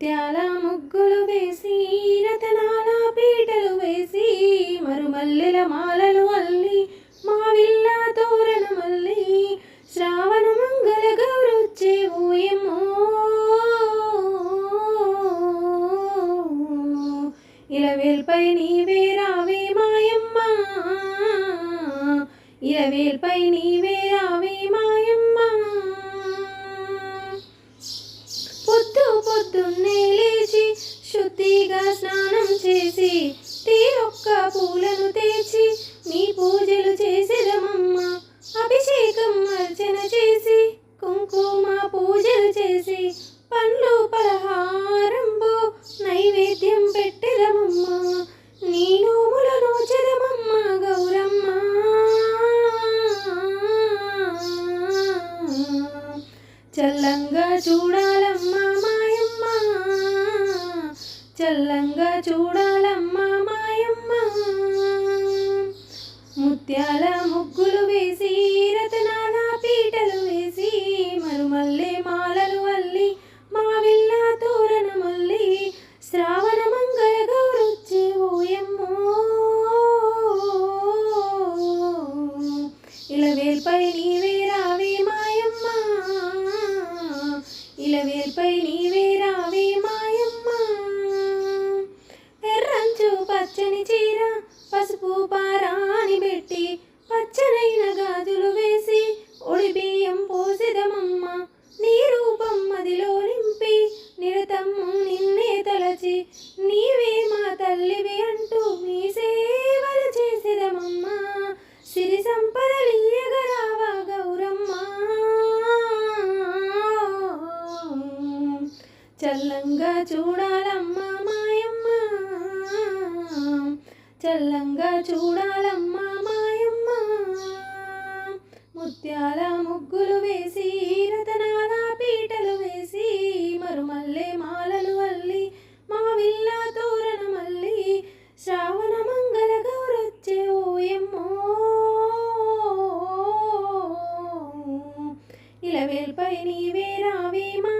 ముత్యాల ముగ్గులు వేసి రతనాల పీటలు వేసి మరుమల్లెల మాలలు అల్లి మావిల్ల తోరణ మల్లి శ్రావణ మంగళ గౌరొచ్చే ఊయమ్మో. ఇలవేల్పై నీవే రావే మాయమ్మ. ఇలవేల్పై నీవే పొద్దున్నే లేచి శుద్ధిగా స్నానం చేసి తీరొక్క పూలను తెచ్చి నీ పూజలు చేసేదమమ్మ అభిషేకం అర్చన చేసి కుంకుమ పూజలు చేసి పండ్లు పలహారంబు నైవేద్యం పెట్టెదమమ్మ నీ నోముల నోచెదమమ్మ గౌరమ్మ. చల్లంగా చూడ చల్లంగా చూడాలమ్మా మాయమ్మ. ముత్యాల ముగ్గులు వేసి రతనాల పీటలు వేసి మరుమల్లె మాలలు అల్లి మావిల్ల విల్ల తోరణమల్లి శ్రావణ మంగళ గౌరొచ్చే ఓయమ్మో. ఇలవేల్పై నీవే రావే మాయమ్మ. ఇలవేల్పై నీవే పచ్చని చీర పసుపు పారాని పెట్టి పచ్చనైన గాజులు వేసి ఒడి బియ్యం పోసిదమమ్మ నీ రూపం మదిలో నింపి నిరతమ్ము నిన్నే తలచి నీవే మా తల్లివి అంటూ మీ సేవలు చేసిదమమ్మ సిరి సంపదలీయగరావా గౌరమ్మ. చల్లంగా చూడాలమ్మా. చల్లంగా చూడాలమ్మా మాయమ్మ. ముత్యాల ముగ్గులు వేసి రతనాల పీటలు వేసి మరుమల్లె మాలలు అల్లి మా విల్ల తోరణ మల్లి శ్రావణ మంగళ గౌరొచ్చే ఓయమ్మో. ఇలవేల్పై నీవే రావే మా